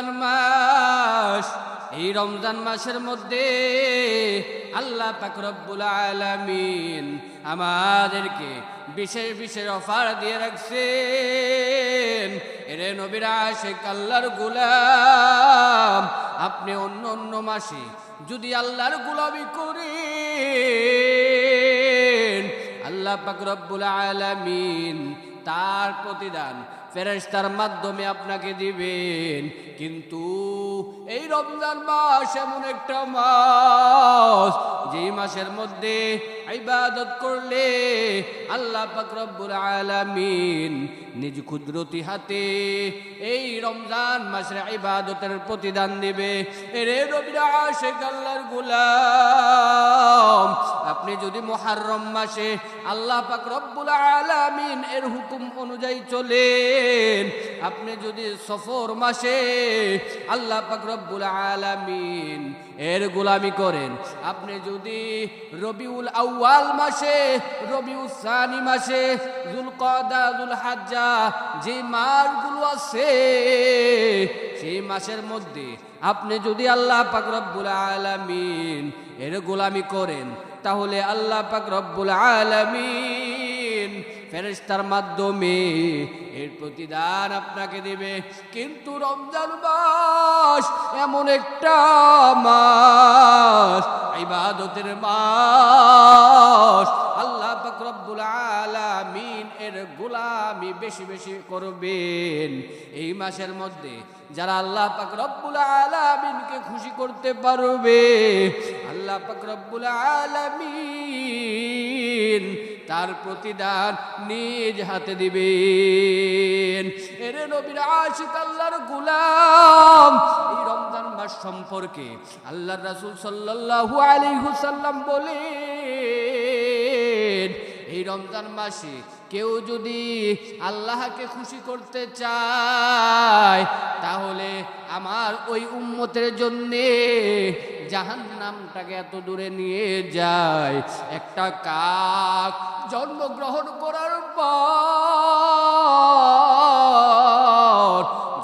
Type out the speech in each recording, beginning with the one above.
রমজান মাস, এই রমজান মাসের মধ্যে আল্লাহ পাক রব্বুল আলামিন আমাদেরকে বিশেষ বিশেষ অফার দিয়ে রাখছেন। এরে নবীর আশেক আল্লাহর গুলাম, আপনি অন্য অন্য মাসে যদি আল্লাহর গুলামি করেন, আল্লাহ পাক রব্বুল আলামিন তার প্রতিদান ফেরেশতার মাধ্যমে আপনাকে দিবেন। কিন্তু এই রমজান মাস এমন একটা মাস যেই মাসের মধ্যে ইবাদত করলে আল্লাহ রব্বুল আলামিন নিজ কুদরতি হাতে এই রমজান মাসের ইবাদতের প্রতিদান দিবে। এরে রবিরা আল্লাহর গুলাম, আপনি যদি মুহাররম মাসে আল্লাহ পাক আলামিন এর হুকুম অনুযায়ী চলেন, আপনি যদি সফর মাসে আল্লাহ পাক রব্বুল আলামিন এর গোলামি করেন, আপনি যদি রবিউল আউয়াল মাসে রবিউল সানি মাসে, জুলকদা জুল হাজ্জা যে মাসগুলো আছে, সেই মাসের মধ্যে আপনি যদি আল্লাহ পাক রব্বুল আলামিন এর গোলামি করেন, তাহলে আল্লাহ পাক রব্বুল আলামিন ফেরেশতার মাধ্যমে এর প্রতিদান আপনাকে দেবে। কিন্তু রমজান মাস এমন একটা মাস ইবাদতের মাস। আল্লাহ রব্বুল আলামিন এর গোলামি বেশি বেশি করবেন। এই মাসের মধ্যে যারা আল্লাহ পাক আলামিনকে খুশি করতে পারবে, আল্লাহ পাক আলামিন তার প্রতিদান নিজ হাতে দিবেন। এরে নবীর আশিক আল্লাহর গুলাম, এই রমজান মাস সম্পর্কে আল্লাহর রাসূল সাল্লাল্লাহু আলাইহি হুসাল্লাম বলেন, এই রমজান মাসে কেউ যদি আল্লাহকে খুশি করতে চায়, তাহলে আমার ওই উম্মতের জন্যে জাহান নামটাকে এত দূরে নিয়ে যায়। একটা কাক জন্মগ্রহণ করার পর,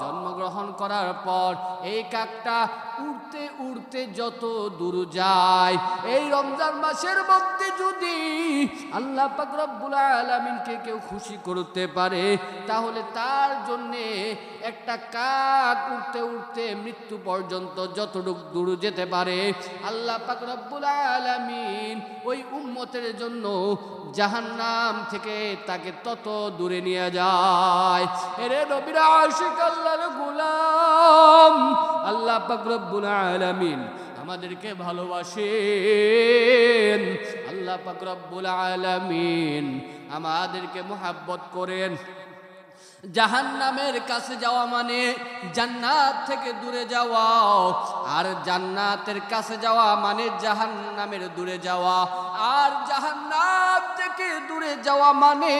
জন্মগ্রহণ করার পর এই কাকটা উড়তে যত দূর যায়, এই রমজান মাসের মধ্যে যদি আল্লাহ পাক আলামিনকে কেউ খুশি করতে পারে, তাহলে তার জন্যে একটা কাক উঠতে উঠতে মৃত্যু পর্যন্ত যতটুক দূর যেতে পারে, আল্লাহ পাক আলামিন ওই উম্মতের জন্য জাহান্নাম থেকে তাকে তত দূরে নিয়ে যায়। এরে নবীর আশিক গোলাম, আল্লাহ পাক রব্বুল আলামিন। আমাদেরকে ভালোবাসেন। আল্লাহ পাক রব্বুল আলামিন আমাদেরকে মোহাব্বত করেন। জাহান্নামের কাছে যাওয়া মানে জান্নাত থেকে দূরে যাওয়া। আর জান্নাতের কাছে যাওয়া মানে জাহান্নামের দূরে যাওয়া। আর জাহান্নাম থেকে দূরে যাওয়া মানে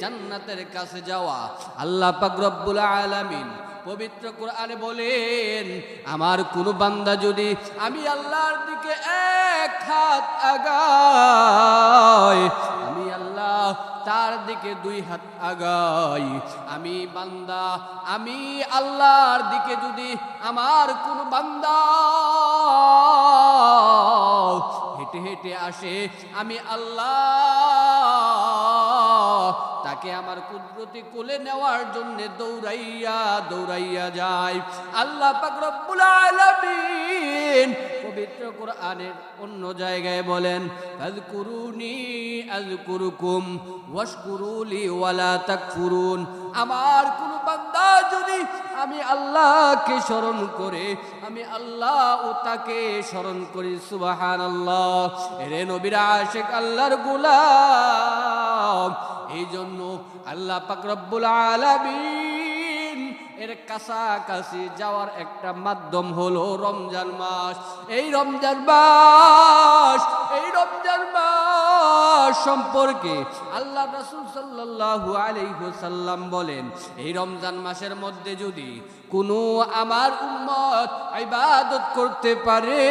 জান্নাতের কাছে যাওয়া। আল্লাহ পাক রব্বুল আলামিন পবিত্র কোরআনে বলেন, আমার কোনো বান্দা যদি আমি আল্লাহর দিকে এক হাত আগায়, আমি আল্লাহ তার দিকে দুই হাত আগাই আমি বান্দা, আমি আল্লাহর দিকে যদি আমার কোন বান্দা হেঁটে হেঁটে আসে, আমি আল্লাহ তাকে আমার কুদরতি কোলে নেওয়ার জন্য দৌড়াইয়া দৌড়াইয়া যায়। আল্লাহ পাক রব্বুল আলামিন পবিত্র কোরআনের অন্য জায়গায় বলেন, আযকুরুনি আযকুরুকুম ওয়াশকুরুলি ওয়ালা তাকফুরুন। আমার কোন বান্দা যদি আমি আল্লাহকে স্মরণ করে, আমি আল্লাহ ও তাকে স্মরণ করি, সুবহানাল্লাহ। রে নবীরা শেখ আল্লাহর গোলাম। এই জন্য আল্লাহ পাক রব্বুল আলামিন এর কাছাকাছি যাওয়ার একটা মাধ্যম হলো রমজান মাস। এই রমজান মাস, এই রমজান মাস সম্পর্কে আল্লাহ রাসূল সাল্লাল্লাহু আলাইহি সাল্লাম বলেন, এই রমজান মাসের মধ্যে যদি কোনো আমার উম্মত ইবাদত করতে পারে,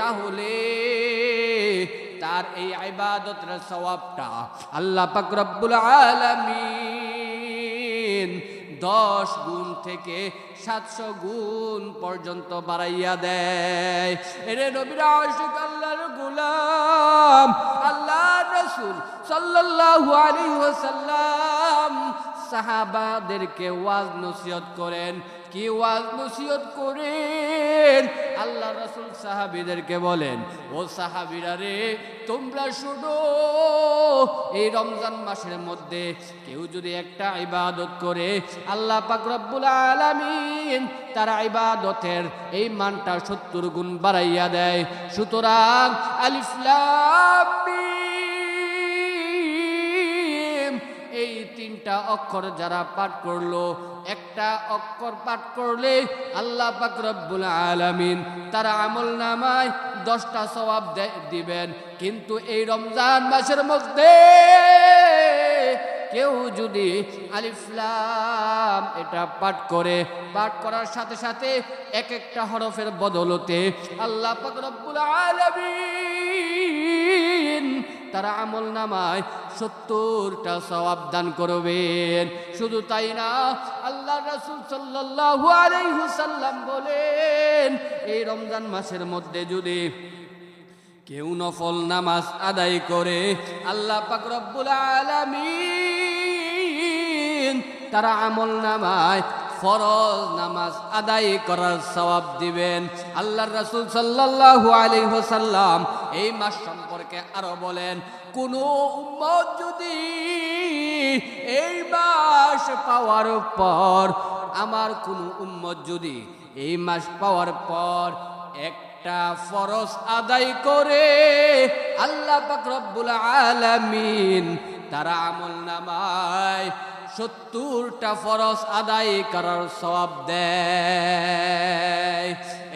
তাহলে তার এই ইবাদতের সওয়াবটা আল্লাহ পাক আলামিন দশ গুণ থেকে সাতশো গুণ পর্যন্ত বাড়াইয়া দেয়। এরে নবীর আশিক আল্লাহর গুলাম আল্লাহ রসুল সাল্লাল্লাহু আলাইহি ওয়াসাল্লাম সাহাবাদেরকে ওয়াজ নসিহত করেন। কি ওয়াজ নসিহত করেন? আল্লাহ রসুল সাহাবিদেরকে বলেন, ও সাহাবিরা রে, তোমরা শুনো, এই রমজান মাসের মধ্যে কেউ যদি একটা ইবাদত করে, আল্লাহ পাক রব্বুল আলামিন তার ইবাদতের এই মানটা সত্তর গুণ বাড়াইয়া দেয়। সুতরাং আলিফ তিনটা অক্ষর যারা পাঠ করল, একটা অক্ষর পাঠ করলে আল্লাহ পাক রব্বুল আলামিন তারা আমল নামায় দশটা দে- দিবেন। কিন্তু এই রমজান মাসের মধ্যে কেউ যদি আলিফলাম এটা পাঠ করে, পাঠ করার সাথে সাথে এক একটা হরফের বদলতে আল্লাহ পাক রব্বুল আলামিন তারা আমল নামায় সত্তরটা সওয়াব দান করবেন। শুধু তাই না, আল্লাহ রাসূল সাল্লাম বলেন, এই রমজান মাসের মধ্যে যদি কেউ নফল নামাজ আদায় করে, আল্লাহ পাক রব্বুল আলামিন তারা আমল নামায় ফরজ নামাজ আদায় করার সওয়াব দিবেন। আল্লাহ রাসূল সাল্লাল্লাহু আলাইহি ওয়াসাল্লাম এই মাস সম্পর্কে আরও বলেন, কোন যদি এই মাস পাওয়ার পর, আমার কোন উম্মত যদি এই মাস পাওয়ার পর একটা ফরজ আদায় করে, আল্লাহ পাক রব্বুল আলামিন তারা আমল নামায় সত্তরটা ফরজ আদায় করার সওয়াব দেয়।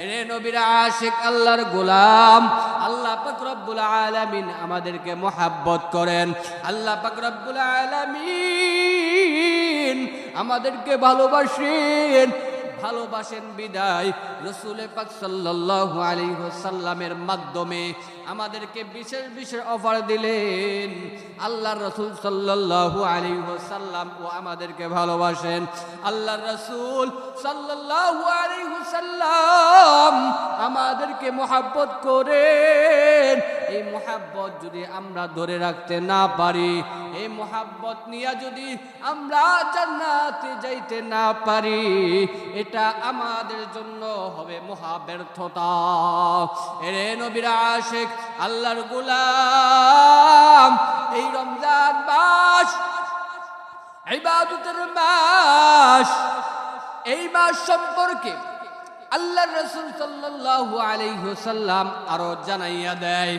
রে নবীর আশিক আল্লাহর গোলাম, আল্লাহ পাক রব্বুল আলামিন আমাদেরকে মোহাব্বত করেন। আল্লাহ পাক রব্বুল আলামিন আমাদেরকে ভালোবাসেন ভালোবাসেন বিদায়। রসুল পাক সাল্লাল্লাহু আলাইহি ওয়াসাল্লামের মাধ্যমে আমাদেরকে বিশেষ বিশেষ অফার দিলেন। আল্লাহর রসুল সাল্লাল্লাহু আলাইহি ওয়াসাল্লাম ও আমাদেরকে ভালোবাসেন। আল্লাহর রসুল সাল্লাল্লাহু আলাইহি ওয়াসাল্লাম আমাদেরকে মোহাব্বত করেন। এই মোহাব্বত যদি আমরা ধরে রাখতে না পারি, এই মোহাব্বত নিয়ে যদি আমরা জান্নাতে যাইতে না পারি, এটা আমাদের জন্য হবে মহা ব্যর্থতা এরে নবীর আশেখ আল্লাহর গুলাম, এই রমজান মাস, ইবাদতের মাস, এই মাস সম্পর্কে আল্লাহ রসুল সাল্লাল্লাহু আলাইহি ওয়াসাল্লাম আরও জানাইয়া দেয়,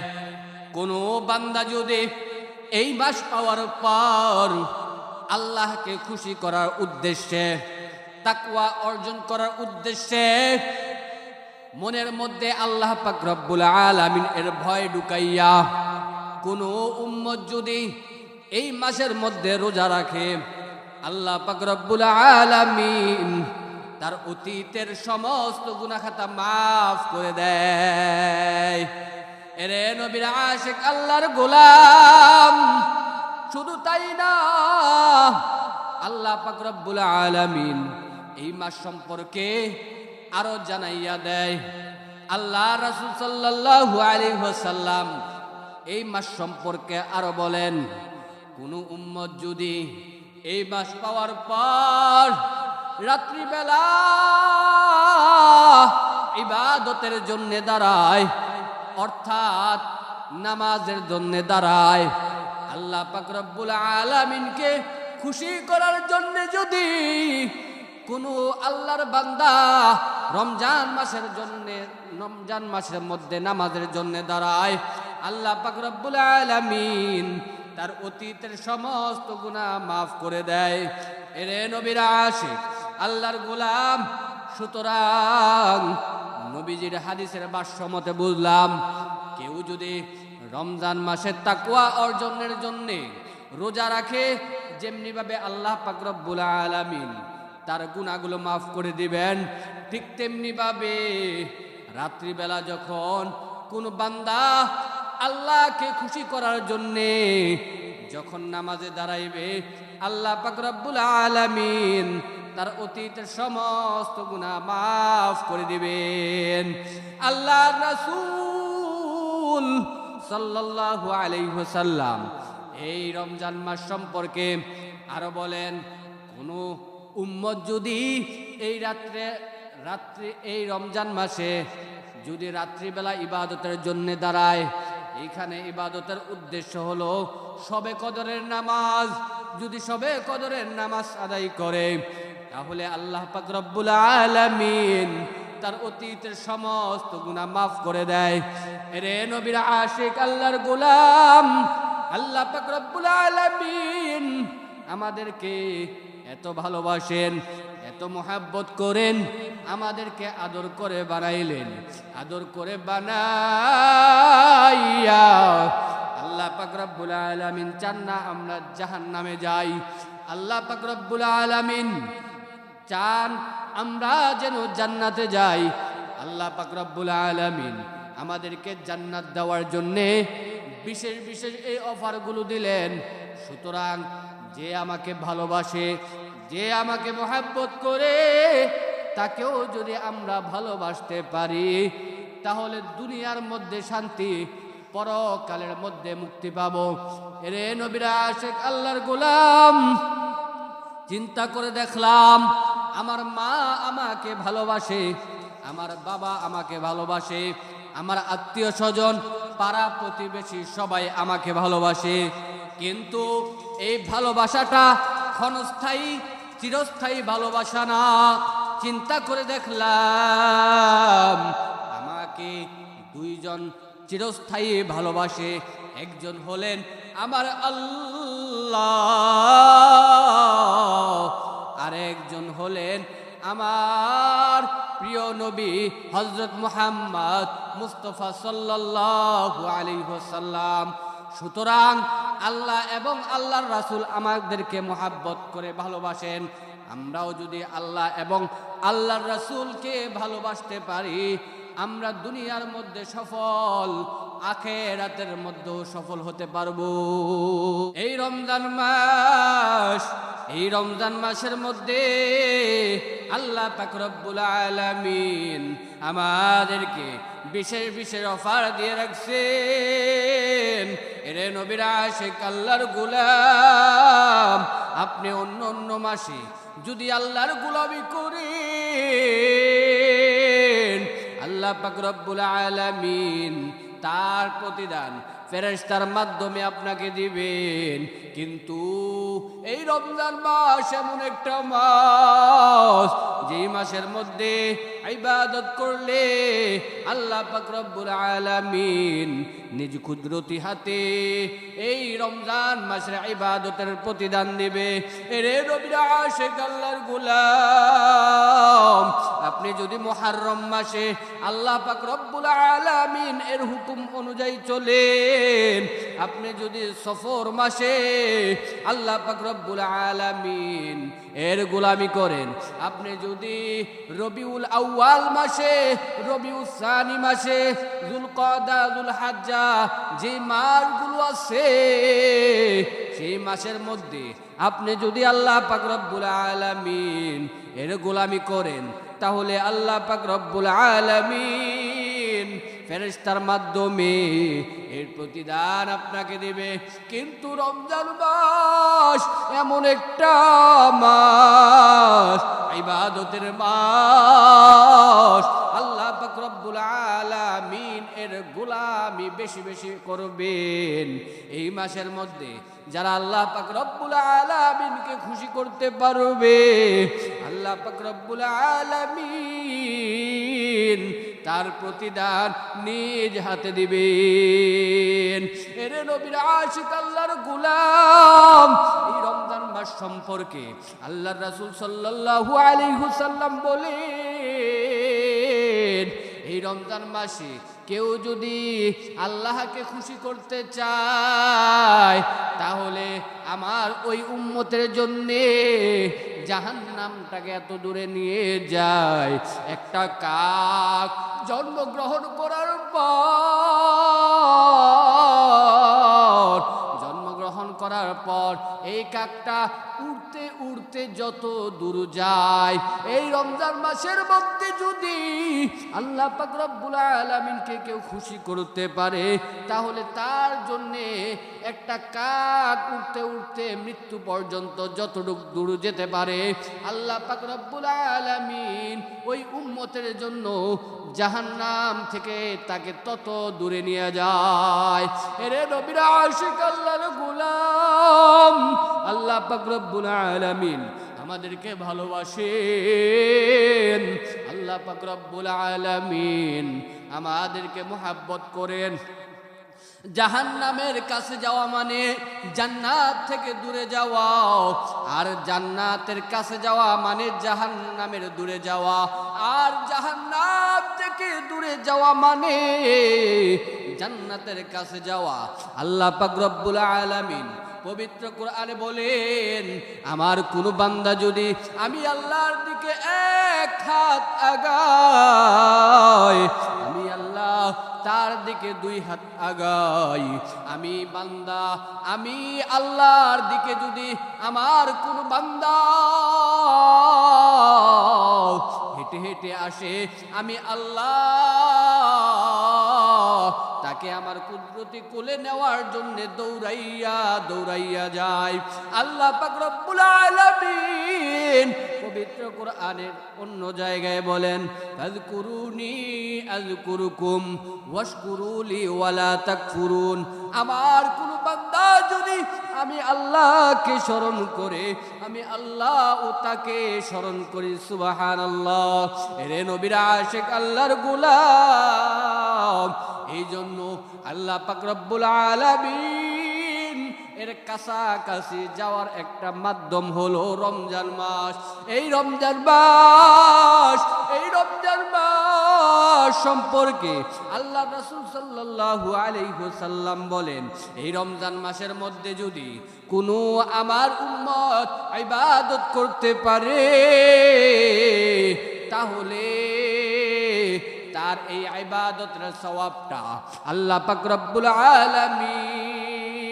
কোন বান্দা যদি এই মাস পাওয়ার পর আল্লাহকে খুশি করার উদ্দেশ্যে তাকওয়া অর্জন করার উদ্দেশ্যে মনের মধ্যে আল্লাহ পাক রব্বুল আলামিন এর ভয় ঢুকাইয়া কোন উম্মত যদি এই মাসের মধ্যে রোজা রাখে, আল্লাহ পাক রব্বুল আলামিন তার অতীতের সমস্ত গুনাখাতা মাফ করে দেয়। এরে নবীর আশেক আল্লাহর গোলাম, শুধু তাই না, আল্লাহ পাক রব্বুল আলামিন এই মাস সম্পর্কে আরও জানাইয়া দেয়। আল্লাহ রাসূল সাল্লাল্লাহু আলাইহি ওয়াসাল্লাম এই মাস সম্পর্কে আরও বলেন, কোন উম্মত যদি এই মাস পাওয়ার পর রাত্রিবেলা ইবাদতের জন্য দাঁড়ায়, অর্থাৎ নামাজের জন্য দাঁড়ায়, আল্লাহ পাক রব্বুল আলামিনকে খুশি করার জন্য যদি কোনো আল্লাহর বান্দা রমজান মাসের জন্য, রমজান মাসের মধ্যে নামাজের জন্য দাঁড়ায়। আল্লাহ পাক রব্বুল আলামিন তার অতীতের সমস্ত গুনাহ মাফ করে দেয়। এরে নবীর আশিক, আল্লাহর গোলাম, সুতরাং নবীজির হাদিসের ভাষ্য মতে বুঝলাম, কেউ যদি রমজান মাসের তাকুয়া অর্জনের জন্যে রোজা রাখে, যেমনিভাবে আল্লাহ পাক রব্বুল আলামিন তার গুণাগুলো মাফ করে দিবেন। ঠিক তেমনি ভাবে রাত্রিবেলা যখন কোন বান্দা আল্লাহকে খুশি করার জন্যে যখন নামাজে দাঁড়াইবে, আল্লাহ পাক রব্বুল আলামিন তার অতীতের সমস্ত গুনাহ মাফ করে দিবেন। আল্লাহ রাসূল সাল্লাল্লাহু আলাইহি ওয়াসাল্লাম এই রমজান মাস সম্পর্কে আরও বলেন, কোন উম্মত যদি এই রাত্রে, রাত্রি এই রমজান মাসে যদি রাত্রিবেলা ইবাদতের জন্যে দাঁড়ায়, এইখানে ইবাদতের উদ্দেশ্য হলো সবে কদরের নামাজ। যদি সবে কদরের নামাজ আদায় করে, তাহলে আল্লাহ পাক আলামিন তার অতীতের সমস্ত গুনাহ মাফ করে দেয়। রে নবীর আশিক আল্লাহর গোলাম, আল্লাহ পাক আলামিন আমাদেরকে এত ভালোবাসেন, এত মোহাব্বত করেন, আমাদেরকে আদর করে বানাইলেন। আদর করে বানাইয়া আল্লাহ পাক রব্বুল আলামিন চান না আমরা জাহান্নামে যাই। আল্লাহ পাক রব্বুল আলামিন চান আমরা যেন জান্নাতে যাই। আল্লাহ পাক রব্বুল আলামিন আমাদেরকে জান্নাত দেওয়ার জন্যে বিশেষ বিশেষ এই অফারগুলো দিলেন। সুতরাং যে আমাকে ভালোবাসে, যে আমাকে মহাব্বত করে, তাকেও যদি আমরা ভালোবাসতে পারি, তাহলে দুনিয়ার মধ্যে শান্তি, পরকালের মধ্যে মুক্তি পাবো। রে নবীরা শেখ আল্লাহর গোলাম, চিন্তা করে দেখলাম, আমার মা আমাকে ভালোবাসে, আমার বাবা আমাকে ভালোবাসে, আমার আত্মীয় স্বজন, পাড়া প্রতিবেশী সবাই আমাকে ভালোবাসে। কিন্তু এই ভালোবাসাটা ক্ষণস্থায়ী, চিরস্থায়ী ভালোবাসা না। চিন্তা করে দেখলাম আমাকে দুইজন চিরস্থায়ী ভালোবাসে, একজন হলেন আমার আল্লাহ। আরেকজন হলেন আমার প্রিয় নবী হজরত মুহাম্মদ মুস্তফা সাল্লাল্লাহু আলাইহি ওয়াসাল্লাম। সুতরাং আল্লাহ এবং আল্লাহর রাসুল আমাদেরকে মোহাব্বত করে ভালোবাসেন। আমরাও যদি আল্লাহ এবং আল্লাহর রাসুলকে ভালোবাসতে পারি, আমরা দুনিয়ার মধ্যে সফল, আখেরাতের মধ্যেও সফল হতে পারব। এই রমজান মাস এই রমজান মাসের মধ্যে আল্লাহ পাক রব্বুল আলামিন আমাদেরকে বিশেষ বিশেষ অফার দিয়ে রাখছেন। এরে নবীর আশেক আল্লাহর গুলাম, আপনি অন্য অন্য মাসে যদি আল্লাহর গুলামি করেন, আল্লাহ পাক রব্বুল আলামিন তার প্রতিদান ফেরেশতার মাধ্যমে আপনাকে দিবেন। কিন্তু এই রমজান মাস এমন একটা মাস, যেই মাসের মধ্যে ইবাদত করলে আল্লাহ রব্বুল আলামিন নিজ কুদরতি হাতে এই রমজান মাসের ইবাদতের প্রতিদান দিবে। রে রবিরা আশেক আল্লাহর গুলাম, আপনি যদি মুহাররম মাসে আল্লাহ রব্বুল আলামিন এর হুকুম অনুযায়ী চলেন আপনি যদি সফর মাসে আল্লাহ পাক রব্বুল আলামিন এর গোলামি করেন, আপনি যদি রবিউল আউয়াল মাসে, রবিউল সানি মাসে, জুলকদা জুল হাজ্জা যে মাসগুলো আছে, সেই মাসের মধ্যে আপনি যদি আল্লাহ পাক রব্বুল আলামিন এর গোলামি করেন, তাহলে আল্লাহ পাক রব্বুল আলামিন ফেরেশতার মাধ্যমে এর প্রতিদান আপনাকে দেবে। কিন্তু রমজান মাস এমন একটা মাস, ইবাদতের মাস। আল্লাহ রব্বুল আলামিন এর গোলামি বেশি বেশি করবেন। এই মাসের মধ্যে যারা আল্লাহ পাক আলামিনকে খুশি করতে পারবে, আল্লাহ পাক আলামিন তার প্রতিদান নিজ হাতে দিবেন। এরে নবীর আশিক আল্লাহর গুলাম, এই রমজান মাস সম্পর্কে আল্লাহর রাসূল সাল্লাল্লাহু আলাইহি হুসাল্লাম বলেন এই রমজান মাসে কেউ যদি আল্লাহকে খুশি করতে চায়, তাহলে আমার ওই উম্মতের জন্যে জাহান নামটাকে এত দূরে নিয়ে যায়। একটা কাক জন্মগ্রহণ করার পর, জন্মগ্রহণ করার পর এই কাকটা উড়তে উড়তে যত দূর যায়, এই রমজান মাসের মধ্যে যদি আল্লাহ পাক আলামিনকে কেউ খুশি করতে পারে, তাহলে তার জন্যে একটা কাক উঠতে উঠতে মৃত্যু পর্যন্ত যতটুকু দূর যেতে পারে, আল্লাহ পাক আলামিন ওই উম্মতের জন্য জাহান্নাম থেকে তাকে তত দূরে নিয়ে যায়। এরে নবীরা আশিক গোলাম, আল্লাহ পাক রব্বুল আলামিন। আমাদেরকে ভালোবাসেন। আল্লাহ পাক রব্বুল আলামিন আমাদেরকে মোহাব্বত করেন। জাহান্নামের কাছে যাওয়া মানে জান্নাত থেকে দূরে যাওয়া। আর জান্নাতের কাছে যাওয়া মানে জাহান্নামের দূরে যাওয়া। আর জাহান্নাম থেকে দূরে যাওয়া মানে জান্নাতের কাছে যাওয়া। আল্লাহ পাক রব্বুল আলামিন পবিত্র কোরআনে বলেন, আমার কোন বান্দা যদি আমি আল্লাহর দিকে এক হাত আগায় আমি আল্লাহ তার দিকে দুই হাত আগাই, আমি বান্দা, আমি আল্লাহর দিকে যদি আমার কোন বান্দা হেঁটে হেঁটে আসে, আমি আল্লাহ তাকে আমার কুদরতি কোলে নেওয়ার জন্য দৌড়াইয়া দৌড়াইয়া যায়। আল্লাহ পবিত্র কোরআনের অন্য জায়গায় বলেন আমার কোন বান্দা যদি আমি আল্লাহকে স্মরণ করে, আমি আল্লাহ ও তাকে স্মরণ করি, সুবহানাল্লাহ। রে নবীরা আশেক আল্লাহর গোলাম। এই জন্য আল্লাহ পাক রব্বুল আলামিন এর কাছাকাছি যাওয়ার একটা মাধ্যম হলো রমজান মাস। এই রমজান মাস, এই রমজান মাস সম্পর্কে আল্লাহ রাসূল সাল্লাল্লাহু আলাইহি সাল্লাম বলেন, এই রমজান মাসের মধ্যে যদি কোনো আমার উম্মত ইবাদত করতে পারে, তাহলে তার এই ইবাদতের সওয়াবটা আল্লাহ পাক রব্বুল আলামিন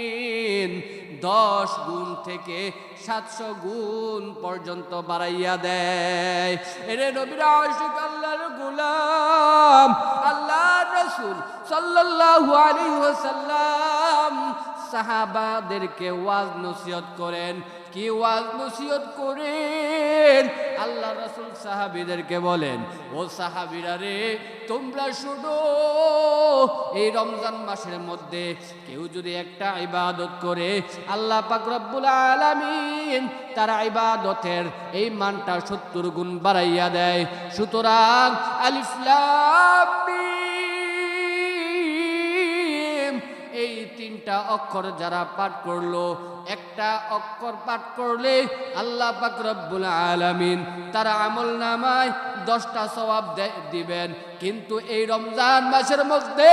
দশ গুণ থেকে সাতশো গুণ পর্যন্ত বাড়াইয়া দেয়। এরে নবীর আশিক আল্লাহর গোলাম আল্লাহ রসুল সাল্লাল্লাহু আলাইহি ওয়াসাল্লাম সাহাবাদেরকে ওয়াজ নসিহত করেন। কি ওয়াজ নসিহত করেন? আল্লাহ রাসূল সাহাবীদেরকে বলেন, ও সাহাবিরা রে, তোমরা শুনো, এই রমজান মাসের মধ্যে কেউ যদি একটা ইবাদত করে, আল্লাহ পাক রব্বুল আলামিন তার ইবাদতের এই মানটা সত্তর গুণ বাড়াইয়া দেয়। সুতরাং আলিফ তিনটা অক্ষর যারা পাঠ করল, একটা অক্ষর পাঠ করলে আল্লাহ পাক রব্বুল আলামিন তারা আমল নামায় দশটা দে- দিবেন। কিন্তু এই রমজান মাসের মধ্যে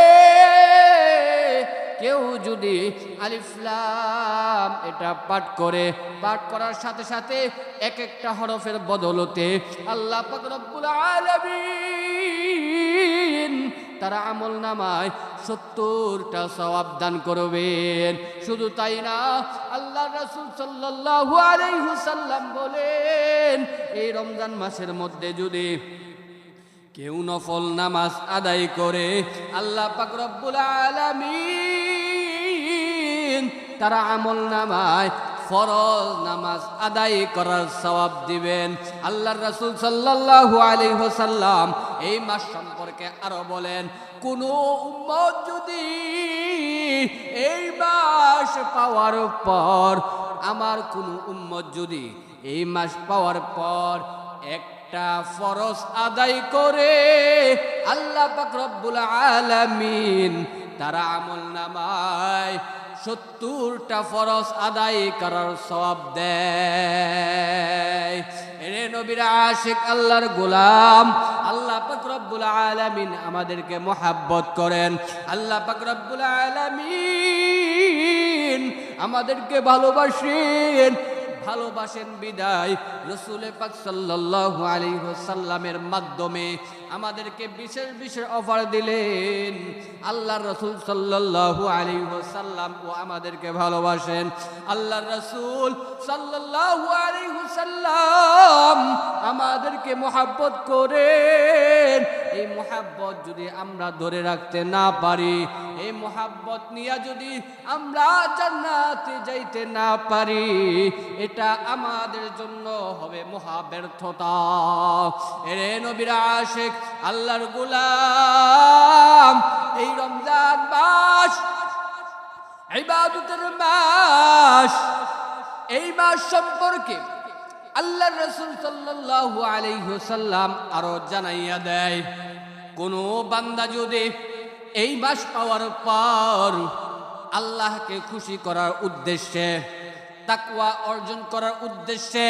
কেউ যদি আলিফলাম এটা পাঠ করে, পাঠ করার সাথে সাথে এক একটা হরফের বদলতে আল্লাহ পাক রব্বুল আলামিন তারা আমল নামায় সত্তরটা সওয়াব দান করবেন। শুধু তাই না আল্লাহ রাসূল সাল্লাল্লাহু আলাইহি সাল্লাম বলেন, এই রমজান মাসের মধ্যে যদি কেউ নফল নামাজ আদায় করে, আল্লাহ পাক রব্বুল আলামিন তারা আমল নামায় ফরজ নামাজ আদায় করার সওয়াব দিবেন। আল্লাহর রাসূল সাল্লাল্লাহু আলাইহি ওয়াসাল্লাম এই মাস সম্পর্কে আরও বলেন কোন উম্মত যদি এই মাস পাওয়ার পর, আমার কোন উম্মত যদি এই মাস পাওয়ার পর একটা ফরজ আদায় করে, আল্লাহ রব্বুল আলামিন তারা আমল নামায় সত্তরটা ফরজ আদায় করার সব দেয়। নবীর আশিক আল্লাহর গোলাম, আল্লাহ রব্বুল আলামিন আমাদেরকে মোহাব্বত করেন। আল্লাহ পাক রব্বুল আলমিন আমাদেরকে ভালোবাসেন ভালোবাসেন বিদায়। রসুল পাক সাল্লাল্লাহু আলাইহি ওয়াসাল্লামের মাধ্যমে আমাদেরকে বিশেষ বিশেষ অফার দিলেন। আল্লাহ রসুল সাল্লাল্লাহু আলাইহি ওয়াসাল্লাম ও আমাদেরকে ভালোবাসেন। আল্লাহ রসুল সাল্লাল্লাহু আলাইহি ওয়াসাল্লাম আমাদেরকে মোহাব্বত করেন। এই মোহাব্বত যদি আমরা ধরে রাখতে না পারি, এই মোহাব্বত নিয়ে যদি আমরা জান্নাতে যাইতে না পারি, এটা আমাদের জন্য হবে মহা ব্যর্থতা এরে নবীর আশেক আল্লাহর গোলাম, এই রমজান মাস, ইবাদতের মাস, এই মাস সম্পর্কে আল্লাহ রসুল সাল্লাল্লাহু আলাইহি সাল্লাম আরও জানাইয়া দেয়, কোন বান্দা যদি এই মাস পাওয়ার পর আল্লাহকে খুশি করার উদ্দেশ্যে, তাকওয়া অর্জন করার উদ্দেশ্যে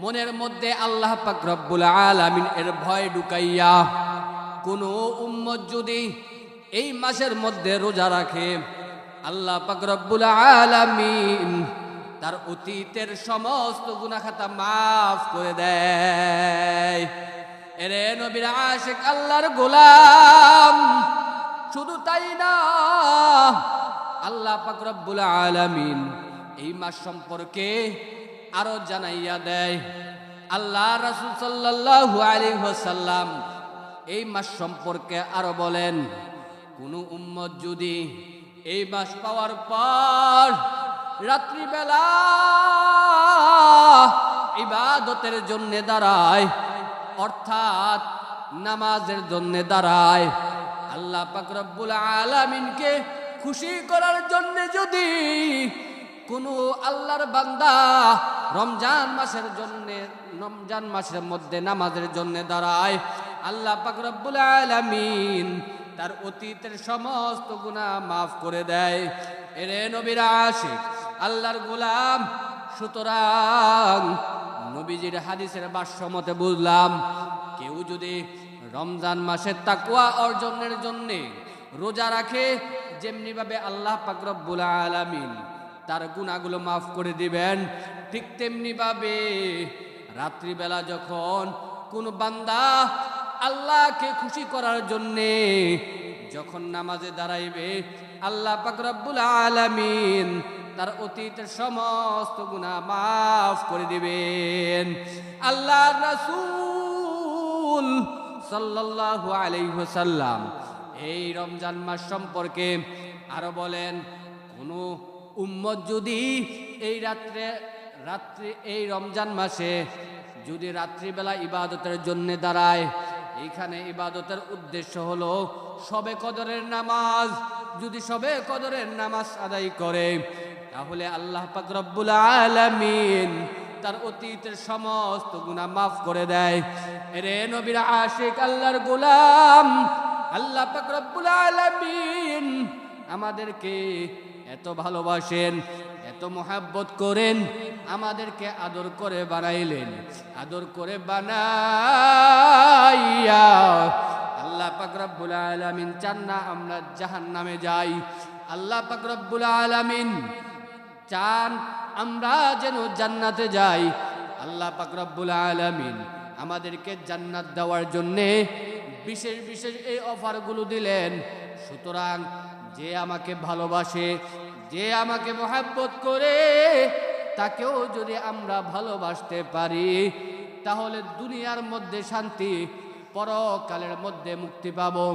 মনের মধ্যে আল্লাহ পাক রব্বুল আলামিন এর ভয় ঢুকাইয়া কোন উম্মত যদি এই মাসের মধ্যে রোজা রাখে, আল্লাহ পাক রব্বুল আলামিন তার অতীতের সমস্ত গুনাখাতা মাফ করে দেয়। এরে নবীর আশেক আল্লাহর গোলাম, শুধু তাই না, আল্লাহ পাক রব্বুল আলামিন এই মাস সম্পর্কে আরও জানাইয়া দেয় আল্লাহ রাসূল সাল্লাল্লাহু আলাইহি ওয়াসাল্লাম এই মাস সম্পর্কে আরও বলেন, কোন উম্মত যদি এই মাস পাওয়ার পর রাত্রিবেলা ইবাদতের জন্য দাঁড়ায়, অর্থাৎ নামাজের জন্য দাঁড়ায়, আল্লাহ পাক রব্বুল আলামিনকে খুশি করার জন্য যদি কোন আল্লাহর বান্দা রমজান মাসের জন্য, রমজান মাসের মধ্যে নামাজের জন্য দাঁড়ায়। আল্লাহ পাক রব্বুল আলামিন তার অতীতের সমস্ত গুনাহ মাফ করে দেয়। এরে নবীর আশিক, আল্লাহর গোলাম, সুতরাং নবীজির হাদিসের ভাষ্য মতে বুঝলাম, কেউ যদি রমজান মাসের তাকুয়া অর্জনের জন্যে রোজা রাখে, যেমনিভাবে আল্লাহ পাক রব্বুল আলামিন তার গুণাগুলো মাফ করে দিবেন। ঠিক তেমনিভাবে রাত্রিবেলা যখন কোন বান্দা আল্লাহকে খুশি করার জন্যে যখন নামাজে দাঁড়াইবে, আল্লাহ পাক রব্বুল আলামিন তার অতীতের সমস্ত গুনাহ মাফ করে দিবেন। আল্লাহ রাসূল সাল্লাল্লাহু আলাইহি ওয়াসাল্লাম এই রমজান মাস সম্পর্কে আরও বলেন, কোন উম্মত যদি এই রাত্রে, রাত্রি এই রমজান মাসে যদি রাত্রিবেলা ইবাদতের জন্য দাঁড়ায় এইখানে ইবাদতের উদ্দেশ্য হলো সবে কদরের নামাজ। যদি সবে কদরের নামাজ আদায় করে, তাহলে আল্লাহ পাক আলামিন তার অতীতের সমস্ত গুনাহ মাফ করে দেয়। রে নবীর আশিক আল্লাহর গোলাম, আল্লাহ পাক রব্বুল আলামিন আমাদেরকে এত ভালোবাসেন, এত মোহাব্বত করেন, আমাদেরকে আদর করে বানাইলেন। আদর করে বানাইয়া আল্লাহ পাক রব্বুল আলামিন চান না আমরা জাহান্নামে যাই। আল্লাহ পাক রব্বুল আলামিন চান আমরা যেন জান্নাতে যাই। আল্লাহ পাক রব্বুল আলামিন আমাদেরকে জান্নাত দেওয়ার জন্যে বিশেষ বিশেষ এই অফারগুলো দিলেন। সুতরাং যে আমাকে ভালোবাসে, যে আমাকে মহাব্বত করে, তাকেও যদি আমরা ভালোবাসতে পারি, তাহলে দুনিয়ার মধ্যে শান্তি, পরকালের মধ্যে মুক্তি পাবো।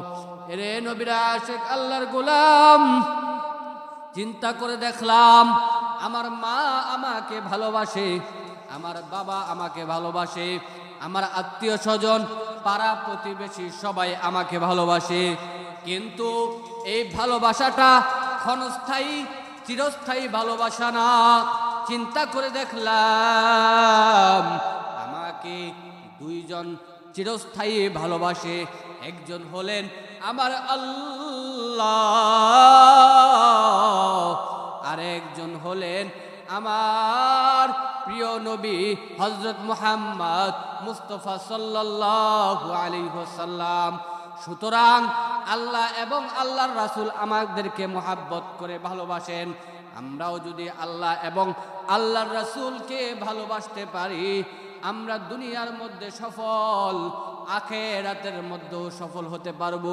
রে নবীরা, শেখ আল্লাহর গোলাম, চিন্তা করে দেখলাম, আমার মা আমাকে ভালোবাসে, আমার বাবা আমাকে ভালোবাসে, আমার আত্মীয় স্বজন, পাড়া প্রতিবেশী সবাই আমাকে ভালোবাসে। কিন্তু এই ভালোবাসাটা ক্ষণস্থায়ী, চিরস্থায়ী ভালোবাসা না। চিন্তা করে দেখলাম আমাকে দুইজন চিরস্থায়ী ভালোবাসে, একজন হলেন আমার আল্লাহ আর একজন হলেন আমার প্রিয় নবী হজরত মুহাম্মদ মুস্তফা সাল্লাল্লাহু আলাইহি ওয়াসাল্লাম। সুতরাং আল্লাহ এবং আল্লাহর রাসুল আমাদেরকে মোহাব্বত করে ভালোবাসেন। আমরাও যদি আল্লাহ এবং আল্লাহর রাসুলকে ভালোবাসতে পারি, আমরা দুনিয়ার মধ্যে সফল আখের রাতের মধ্যেও সফল হতে পারব।